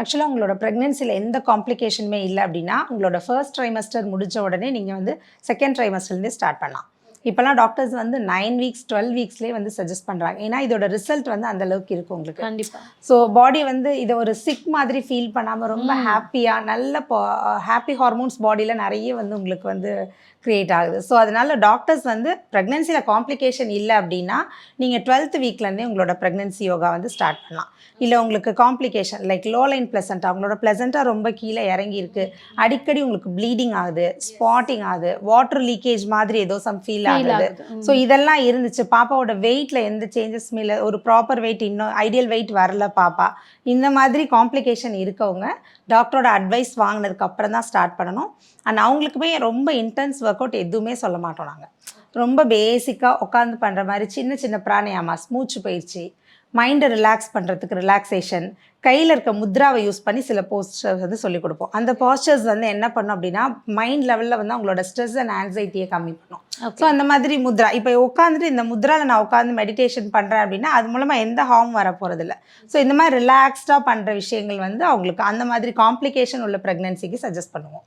ஆக்சுவலாக உங்களோட ப்ரெக்னென்சியில் எந்த காம்ப்ளிகேஷனுமே இல்லை அப்படின்னா உங்களோட ஃபர்ஸ்ட் ட்ரைமஸ்டர் முடிஞ்ச உடனே நீங்கள் வந்து செகண்ட் ட்ரைமஸ்டர்லேருந்தே ஸ்டார்ட் பண்ணலாம். இப்போலாம் டாக்டர்ஸ் வந்து நைன் வீக்ஸ் டுவெல் வீக்ஸ்லேயே வந்து சஜஸ்ட் பண்ணுறாங்க ஏன்னா இதோட ரிசல்ட் வந்து அந்த அளவுக்கு இருக்கும் உங்களுக்கு. கண்டிப்பா. ஸோ பாடி வந்து இதை ஒரு சிக் மாதிரி ஃபீல் பண்ணாமல் ரொம்ப ஹாப்பியாக நல்ல ஹாப்பி ஹார்மோன்ஸ் பாடியில் நிறைய வந்து உங்களுக்கு வந்து க்ரியேட் ஆகுது. ஸோ அதனால டாக்டர்ஸ் வந்து ப்ரெக்னென்சியில் காம்ப்ளிகேஷன் இல்லை அப்படின்னா நீங்கள் டுவெல்த் வீக்லேருந்தே உங்களோட ப்ரெக்னென்சி யோகா வந்து ஸ்டார்ட் பண்ணலாம். இல்லை உங்களுக்கு complication like low line placenta உங்களோட பிளசண்டா ரொம்ப கீழே இறங்கி இருக்கு. அடிக்கடி உங்களுக்கு ப்ளீடிங் ஆகுது ஸ்பாட்டிங் ஆகுது வாட்டர் லீக்கேஜ் மாதிரி ஏதோ சம் ஃபீல் ஆகுது ஆகுது. ஸோ இதெல்லாம் இருந்துச்சு. பாப்பாவோட வெயிட்ல எந்த சேஞ்சஸுமே இல்லை. ஒரு ப்ராப்பர் வெயிட் இன்னும் ஐடியல் வெயிட் வரல பாப்பா. இந்த மாதிரி காம்ப்ளிகேஷன் இருக்கவங்க டாக்டரோட அட்வைஸ் வாங்கினதுக்கு அப்புறம் தான் ஸ்டார்ட் பண்ணணும். அண்ட் அவங்களுக்குமே ரொம்ப இன்டென்ஸ் ஒர்க் அவுட் எதுவுமே சொல்ல மாட்டோம் நாங்கள் ரொம்ப பேசிக்காக உட்காந்து பண்ணுற மாதிரி சின்ன சின்ன பிராணயாமாஸ் மூச்சு பயிற்சி மைண்டை ரிலாக்ஸ் பண்ணுறதுக்கு ரிலாக்ஸேஷன் கையில் இருக்க முத்ராவை யூஸ் பண்ணி சில போஸ்டர்ஸ் வந்து சொல்லிக் கொடுப்போம். அந்த போஸ்டர்ஸ் வந்து என்ன பண்ணும் அப்படின்னா மைண்ட் லெவலில் வந்து அவங்களோட ஸ்ட்ரெஸ் அண்ட் ஆன்சைட்டியை கம்மி பண்ணும். ஸோ அந்த மாதிரி முத்ரா இப்போ உட்காந்துட்டு இந்த முத்ராவில் நான் உட்காந்து மெடிடேஷன் பண்ணுறேன் அப்படின்னா அது மூலமாக எந்த ஹார்ம் வர போகிறதில்ல ஸோ இந்த மாதிரி ரிலாக்ஸ்டாக பண்ணுற விஷயங்கள் வந்து அவங்களுக்கு அந்த மாதிரி காம்ப்ளிகேஷன் உள்ள ப்ரெக்னென்சிக்கு சஜஸ்ட் பண்ணுவோம்.